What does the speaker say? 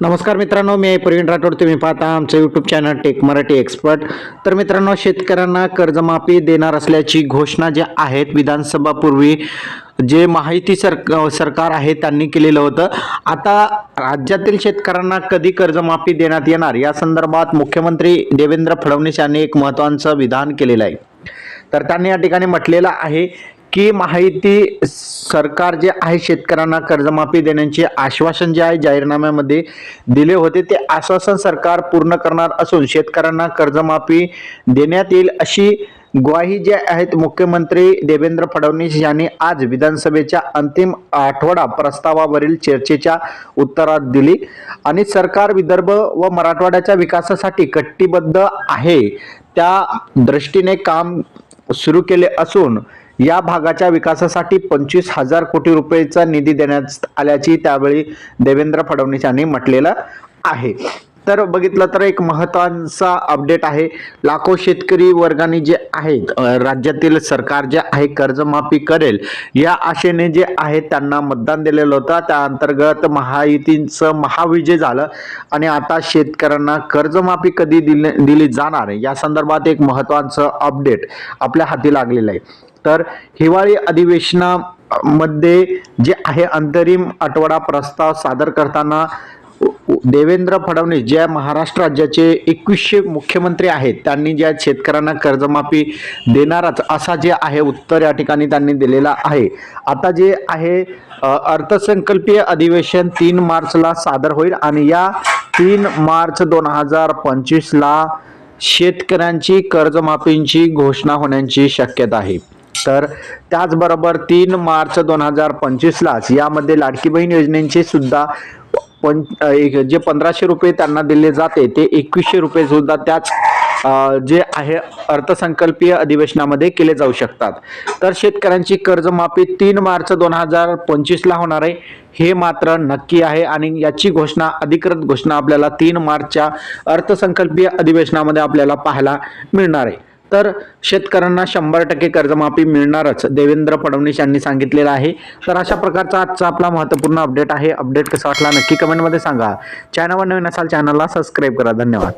नमस्कार मित्रांनो मी आहे प्रवीण राठोड. तुम्ही पाहता आमचं YouTube channel tech Marathi expert तर मित्रांनो शेतकऱ्यांना कर्जमाफी देणार असल्याची घोषणा ज्या आहेत विधानसभापूर्वी जे माहिती सर सरकार आहे त्यांनी केलेलं होतं. आता राज्यातील शेतकऱ्यांना कधी कर्जमाफी देण्यात येणार? या संदर्भात मुख्यमंत्री देवेंद्र फडणवीस यांनी एक महत्त्वाचं विधान केलेलं आहे. तर त्यांनी या ठिकाणी म्हटलेलं आहे की माहिती सरकार जे आहे शेतकऱ्यांना कर्जमाफी देण्याचे आश्वासन जे आहे जाहीरनाम्यामध्ये दिले होते ते आश्वासन सरकार पूर्ण करणार असून शेतकऱ्यांना कर्जमाफी देण्यात येईल अशी ग्वाही जे आहेत मुख्यमंत्री देवेंद्र फडणवीस यांनी आज विधानसभेच्या अंतिम आठवडा प्रस्तावावरील चर्चेच्या उत्तरात दिली. आणि सरकार विदर्भ व मराठवाड्याच्या विकासासाठी कटिबद्ध आहे त्या दृष्टीने काम सुरू केले असून या भागाच्या विकासासाठी पंचवीस हजार कोटी रुपयेचा निधी देण्यात आल्याची त्यावेळी देवेंद्र फडणवीस यांनी म्हटलेलं आहे. तर बघितलं तर एक महत्त्वाचा अपडेट आहे. लाखो शेतकरी वर्गाने जे आहेत राज्यातील सरकार जे आहे कर्जमाफी करेल या आशेने जे आहे त्यांना मतदान दिलेलं होतं. त्या अंतर्गत महायुतीचं महाविजय झालं आणि आता शेतकऱ्यांना कर्जमाफी कधी दिले दिली जाणार या संदर्भात एक महत्वाचं अपडेट आपल्या हाती लागलेलं आहे. तर हिवाळी अधिवेशनामध्ये जे आहे अंतरिम आठवडा प्रस्ताव सादर करताना देवेंद्र फडणवीस ज्या महाराष्ट्र राज्याचे एकवीसशे मुख्यमंत्री आहेत त्यांनी ज्या शेतकऱ्यांना कर्जमाफी देणारच असा जे आहे उत्तर या ठिकाणी त्यांनी दिलेला आहे. आता जे आहे अर्थसंकल्पीय अधिवेशन तीन मार्चला सादर होईल आणि या तीन मार्च दोन हजार पंचवीसला शेतकऱ्यांची कर्जमाफींची घोषणा होण्याची शक्यता आहे. तर त्याचबरोबर तीन मार्च दोन हजार पंचवीसलाच यामध्ये लाडकी बहीण योजनेचे सुद्धा पं एक जे पंधराशे रुपये त्यांना दिले जाते ते एकवीसशे रुपये सुद्धा त्याच जे आहे अर्थसंकल्पीय अधिवेशनामध्ये केले जाऊ शकतात. तर शेतकऱ्यांची कर्जमाफी तीन मार्च दोन हजार पंचवीसला होणार आहे. हे मात्र नक्की आहे आणि याची घोषणा अधिकृत घोषणा आपल्याला तीन मार्चच्या अर्थसंकल्पीय अधिवेशनामध्ये आपल्याला पाहायला मिळणार आहे. तर शेतकऱ्यांना शंभर टक्के कर्जमाफी मिळणारच देवेंद्र फडणवीस यांनी सांगितलेलं आहे. तर अशा प्रकारचा आजचा आपला महत्त्वपूर्ण अपडेट आहे. अपडेट कसा वाटला नक्की कमेंटमध्ये सांगा. चॅनलवर नवीन असाल चॅनलला सबस्क्राईब करा. धन्यवाद.